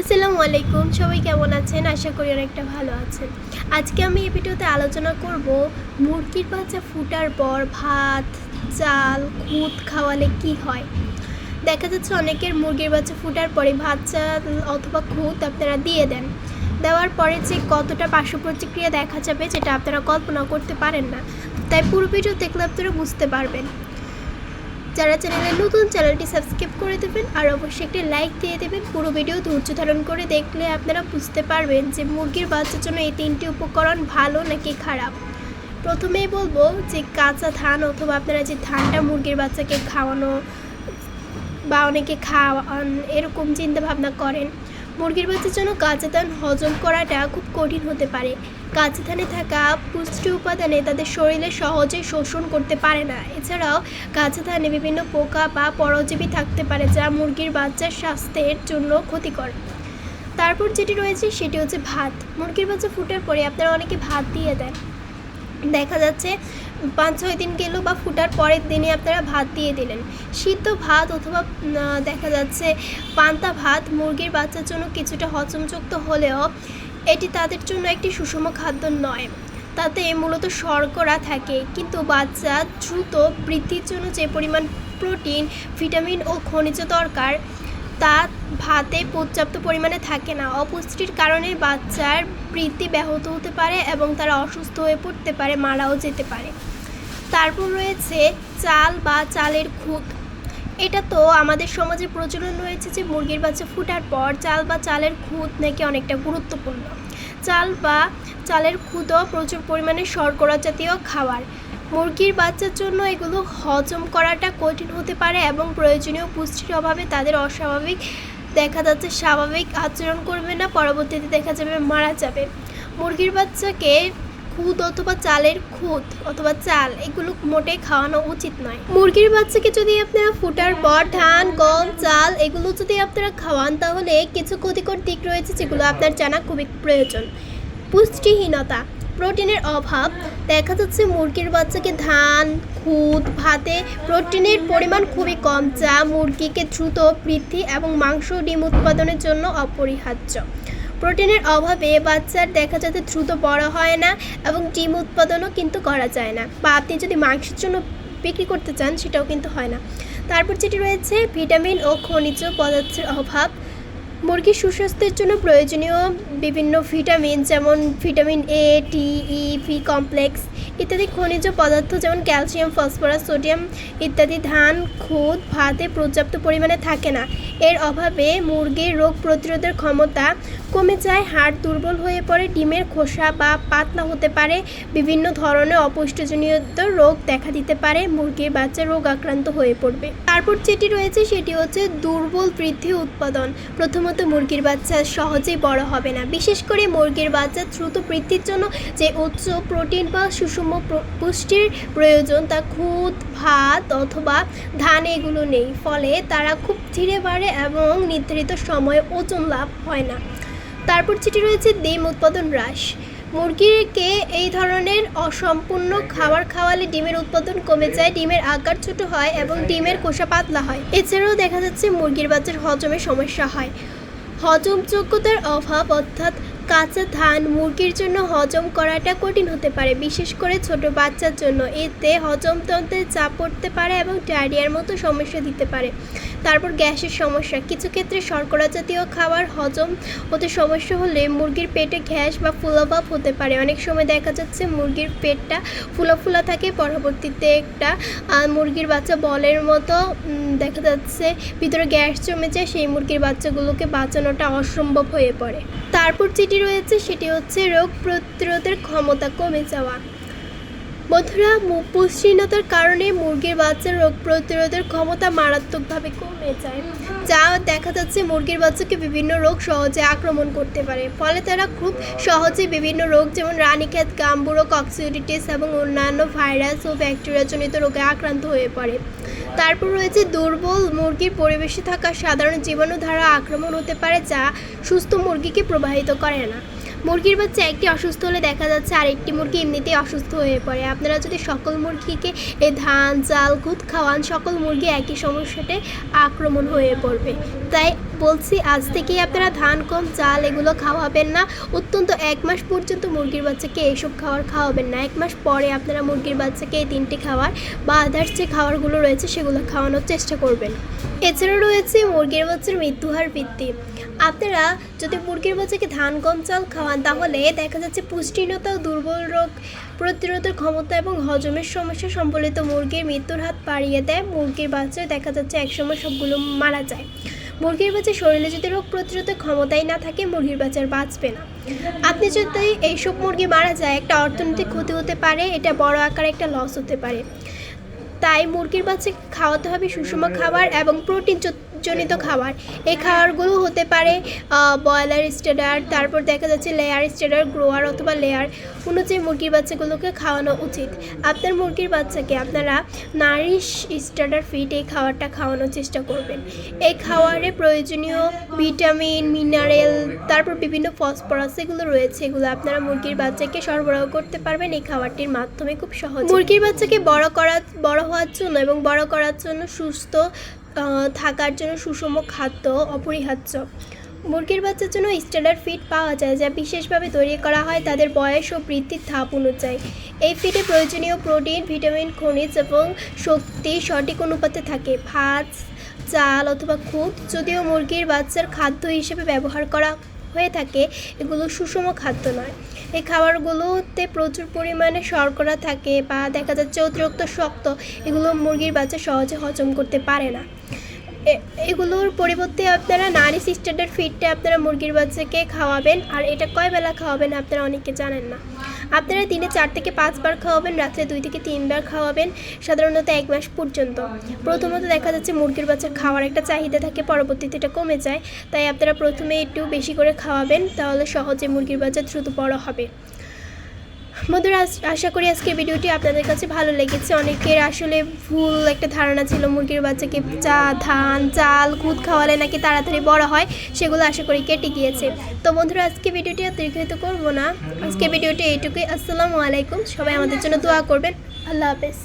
আসসালামু আলাইকুম, সবাই কেমন আছেন? আশা করি অনেকটা ভালো আছেন। আজকে আমি এই ভিডিওতে আলোচনা করব মুরগির বাচ্চা ফুটার পর ভাত, চাল, খুদ খাওয়ালে কি হয়। দেখা যাচ্ছে অনেকের মুরগির বাচ্চা ফুটার পরে ভাত, চাল অথবা খুদ আপনারা দিয়ে দেন। দেওয়ার পরে যে কতটা পার্শ্ব প্রতিক্রিয়া দেখা যাবে যেটা আপনারা কল্পনা করতে পারেন না। তাই পুরো ভিডিও দেখলে আপনারা বুঝতে পারবেন। যারা চ্যানেলে নতুন, চ্যানেলটি সাবস্ক্রাইব করে দেবেন আর অবশ্যই একটি লাইক দিয়ে দেবেন। পুরো ভিডিও ধৈর্য ধারণ করে দেখলে আপনারা বুঝতে পারবেন যে মুরগির বাচ্চার জন্য এই তিনটি উপকরণ ভালো নাকি খারাপ। প্রথমেই বলব যে কাঁচা ধান অথবা আপনারা যে ধানটা মুরগির বাচ্চাকে খাওয়ানো বা অনেকে খাওয়ান, এরকম চিন্তা ভাবনা করেন। মুরগির বাচ্চার জন্য কাঁচা ধান হজম করাটা খুব কঠিন হতে পারে। কাঁচা থাকা পুষ্টি উপাদানে তাদের শরীরে সহজে শোষণ করতে পারে না। এছাড়াও কাঁচা বিভিন্ন পোকা বা পরজীবী থাকতে পারে যা মুরগির বাচ্চার স্বাস্থ্যের জন্য ক্ষতিকর। তারপর যেটি রয়েছে সেটি হচ্ছে ভাত। মুরগির বাচ্চা ফুটার পরে আপনারা অনেকে ভাত দিয়ে দেন। দেখা যাচ্ছে পাঁচ, ছয় দিন গেল বা ফুটার পরের দিনে আপনারা ভাত দিয়ে দিলেন। সিদ্ধ ভাত অথবা দেখা যাচ্ছে পান্তা ভাত মুরগির বাচ্চার জন্য কিছুটা হজমযুক্ত হলেও এটি তাদের জন্য একটি সুষম খাদ্য নয়। তাতে মূলত শর্করা থাকে। কিন্তু বাচ্চা দ্রুত বৃদ্ধির জন্য যে পরিমাণ প্রোটিন, ভিটামিন ও খনিজ দরকার, তা ভাতে পর্যাপ্ত পরিমাণে থাকে না। অপুষ্টির কারণে বাচ্চার বৃদ্ধি ব্যাহত হতে পারে এবং তারা অসুস্থ হয়ে পড়তে পারে, মারাও যেতে পারে। তারপর রয়েছে চাল বা চালের খুদ এটা তো আমাদের সমাজে প্রচলন রয়েছে যে মুরগির বাচ্চা ফুটার পর চাল বা চালের খুদ নাকি অনেকটা গুরুত্বপূর্ণ। চাল বা চালের খুদও প্রচুর পরিমাণে শর্করা জাতীয় খাবার। মুরগির বাচ্চার জন্য এগুলো হজম করাটা কঠিন হতে পারে এবং প্রয়োজনীয় পুষ্টির অভাবে তাদের অস্বাভাবিক, দেখা যাচ্ছে স্বাভাবিক আচরণ করবে না, পরবর্তীতে দেখা যাবে মারা যাবে। মুরগির বাচ্চাকে খুদ অথবা চালের খুদ অথবা চাল, এগুলো মোটেই খাওয়ানো উচিত নয়। মুরগির বাচ্চাকে যদি আপনারা ফুটার পর ধান, গম, চাল, এগুলো যদি আপনারা খাওয়ান, তাহলে কিছু ক্ষতিকর দিক রয়েছে যেগুলো আপনার জানা খুবই প্রয়োজন। পুষ্টিহীনতা, প্রোটিনের অভাব, দেখা যাচ্ছে মুরগির বাচ্চাকে ধান, খুদ, ভাতে প্রোটিনের পরিমাণ খুবই কম, যা মুরগিকে দ্রুত বৃদ্ধি এবং মাংস ডিম উৎপাদনের জন্য অপরিহার্য। প্রোটিনের অভাবে বাচ্চার দেখা যাতে দ্রুত বড় হয় না এবং ডিম উৎপাদনও কিন্তু করা যায় না। বা আপনি যদি মাংসের জন্য বিক্রি করতে চান, সেটাও কিন্তু হয় না। তারপর যেটি রয়েছে, ভিটামিন ও খনিজ পদার্থের অভাব। মুরগির সুস্বাস্থ্যের জন্য প্রয়োজনীয় বিভিন্ন ভিটামিন, যেমন vitamin A D E B complex ইত্যাদি খনিজ পদার্থ, যেমন ক্যালসিয়াম, ফসফরাস, সোডিয়াম ইত্যাদি ধান, খুদ, ভাতে পর্যাপ্ত পরিমাণে থাকে না। এর অভাবে মুরগির রোগ প্রতিরোধের ক্ষমতা কমে যায়, হাড় দুর্বল হয়ে পড়ে, ডিমের খোসা বা পাতলা হতে পারে, বিভিন্ন ধরনের অপুষ্টিজনিত রোগ দেখা দিতে পারে, মুরগির বাচ্চা রোগ আক্রান্ত হয়ে পড়বে। তারপর যেটি রয়েছে সেটি হচ্ছে দুর্বল বৃদ্ধি উৎপাদন। প্রথমত মুরগির বাচ্চা সহজেই বড় হবে না। বিশেষ করে মুরগির বাচ্চা দ্রুত বৃদ্ধির জন্য যে উচ্চ প্রোটিন বা সুষম পুষ্টির প্রয়োজন তা খুদ, ভাত অথবা ধান এগুলো নেই। ফলে তারা খুব ধীরে বাড়ে এবং নির্ধারিত সময়ে ওজন লাভ হয় না। তারপর যেটি রয়েছে, ডিম উৎপাদন হ্রাস। মুরগিকে এই ধরনের অসম্পূর্ণ খাবার খাওয়ালে ডিমের উৎপাদন কমে যায়, ডিমের আকার ছোট হয় এবং ডিমের কোষা পাতলা হয়। এছাড়াও দেখা যাচ্ছে, মুরগির বাচ্চার হজমে সমস্যা হয়। হজমযোগ্যতার অভাব অর্থাৎ কাঁচা ধান মুরগির জন্য হজম করাটা কঠিন হতে পারে, বিশেষ করে ছোট বাচ্চার জন্য। এতে হজমতন্ত্রে চাপ পড়তে পারে এবং ডায়রিয়ার মতো সমস্যা দিতে পারে। তারপর গ্যাসের সমস্যা। কিছু ক্ষেত্রে শর্করা জাতীয় খাবার হজম হতে সমস্যা হলে মুরগির পেটে গ্যাস বা ফুলাভাব হতে পারে। অনেক সময় দেখা যাচ্ছে মুরগির পেটটা ফুলা ফুলা থাকে। পরবর্তীতে একটা মুরগির বাচ্চা বলের মতো দেখা যাচ্ছে ভিতরে গ্যাস জমে যায়, সেই মুরগির বাচ্চাগুলোকে বাঁচানোটা অসম্ভব হয়ে পড়ে। তারপর যেটি রয়েছে সেটি হচ্ছে রোগ প্রতিরোধের ক্ষমতা কমে যাওয়া। বন্ধুরা পুষ্টিহীনতার কারণে মুরগির বাচ্চার রোগ প্রতিরোধের ক্ষমতা মারাত্মকভাবে কমে যায়, যা দেখা যাচ্ছে মুরগির বাচ্চাকে বিভিন্ন রোগ সহজে আক্রমণ করতে পারে। ফলে তারা খুব সহজে বিভিন্ন রোগ যেমন রানীক্ষেত, গাম্বুরো কক্সিউডিটিস এবং অন্যান্য ভাইরাস ও ব্যাকটেরিয়াজনিত রোগে আক্রান্ত হয়ে পড়ে। তারপর রয়েছে দুর্বল মুরগির পরিবেশে থাকা সাধারণ জীবাণু দ্বারা আক্রমণ হতে পারে, যা সুস্থ মুরগিকে প্রবাহিত করে না। মুরগির বাচ্চা একটি অসুস্থ হলে দেখা যাচ্ছে আরেকটি মুরগি এমনিতেই অসুস্থ হয়ে পড়ে। আপনারা যদি সকল মুরগিকে ধান, চাল, খুদ খাওয়ান, সকল মুরগি একই সমস্যাতে আক্রমণ হয়ে পড়বে। তাই বলছি, আজ থেকেই আপনারা ধান কম চাল এগুলো খাওয়াবেন না। অত্যন্ত এক মাস পর্যন্ত মুরগির বাচ্চাকে এইসব খাওয়ার খাওয়াবেন না। এক মাস পরে আপনারা মুরগির বাচ্চাকে এই তিনটি খাওয়ার বা আদার্স যে খাবারগুলো রয়েছে সেগুলো খাওয়ানোর চেষ্টা করবেন। এছাড়া রয়েছে মুরগির বাচ্চার মৃত্যুহার ভিত্তি আপনারা যদি মুরগির বাচ্চাকে ধান, গম, চাল খাওয়ান, তাহলে দেখা যাচ্ছে পুষ্টিহীনতা দুর্বল রোগ প্রতিরোধের ক্ষমতা এবং হজমের সমস্যা সম্বলিত মুরগির মৃত্যুর হাত বাড়িয়ে দেয়। মুরগির বাচ্চা দেখা যাচ্ছে একসময় সবগুলো মারা যায়। মুরগির বাচ্চার শরীরে যদি রোগ প্রতিরোধের ক্ষমতাই না থাকে, মুরগির বাচ্চার বাঁচবে না। আপনি যদি এইসব মুরগি মারা যায়, একটা অর্থনৈতিক ক্ষতি হতে পারে, এটা বড় আকারে একটা লস হতে পারে। তাই মুরগির বাচ্চাকে খাওয়াতে হবে সুষম খাবার এবং প্রোটিন জনিত খাবার। এই খাবারগুলো হতে পারে ব্রয়লার স্টেডার, তারপর দেখা যাচ্ছে লেয়ার স্টেডার, গ্রোয়ার অথবা লেয়ার। অনুযায়ী মুরগির বাচ্চাগুলোকে খাওয়ানো উচিত। আপনার মুরগির বাচ্চাকে আপনারা নারিশ স্টেডার ফিড এই খাবারটা খাওয়ানোর চেষ্টা করবেন। এই খাবারে প্রয়োজনীয় ভিটামিন, মিনারেল, তারপর বিভিন্ন ফসফরাস এগুলো রয়েছে, এগুলো আপনারা মুরগির বাচ্চাকে সরবরাহ করতে পারবেন এই খাবারটির মাধ্যমে খুব সহজ। মুরগির বাচ্চাকে বড় করা বড় হওয়ার জন্য এবং বড় করার জন্য সুস্থ থাকার জন্য সুষম খাদ্য অপরিহার্য। মুরগির বাচ্চার জন্য স্ট্যান্ডার্ড ফিড পাওয়া যায়, যা বিশেষভাবে তৈরি করা হয় তাদের বয়স ও বৃদ্ধির ধাপ অনুযায়ী। এই ফিডে প্রয়োজনীয় প্রোটিন, ভিটামিন, খনিজ এবং শক্তি সঠিক অনুপাতে থাকে। ভাত, চাল অথবা খুব যদিও মুরগির বাচ্চার খাদ্য হিসেবে ব্যবহার করা হয়ে থাকে, এগুলো সুষম খাদ্য নয়। এই খাবারগুলোতে প্রচুর পরিমাণে শর্করা থাকে বা দেখা যাচ্ছে অতিরিক্ত শক্ত, এগুলো মুরগির বাচ্চা সহজে হজম করতে পারে না। এগুলোর পরিবর্তে আপনারা নারী স্ট্যান্ডার্ড ফিডটা আপনারা মুরগির বাচ্চাকে খাওয়াবেন, আর এটা কয় বেলা খাওয়াবেন আপনারা অনেকে জানেন না। আপনারা দিনে চার থেকে পাঁচবার খাওয়াবেন, রাত্রে দুই থেকে তিনবার খাওয়াবেন, সাধারণত এক মাস পর্যন্ত। প্রথমত দেখা যাচ্ছে মুরগির বাচ্চার খাওয়ার একটা চাহিদা থাকে, পরবর্তীতে এটা কমে যায়। তাই আপনারা প্রথমে একটু বেশি করে খাওয়াবেন, তাহলে সহজে মুরগির বাচ্চা দ্রুত বড় হবে। বন্ধুরা আশা করি আজকের ভিডিওটি আপনাদের কাছে ভালো লেগেছে। অনেকের আসলে ভুল একটা ধারণা ছিল, মুরগির বাচ্চাকে চা, ধান, চাল, খুদ খাওয়ালে নাকি তাড়াতাড়ি বড় হয়, সেগুলো আশা করি কেটে গিয়েছে। তো বন্ধুরা আজকে ভিডিওটি আর দীর্ঘায়িত করব না। আজকে ভিডিওটি এইটুকুই। আসসালামু আলাইকুম। সবাই আমাদের জন্য দোয়া করবেন। আল্লাহ হাফেজ।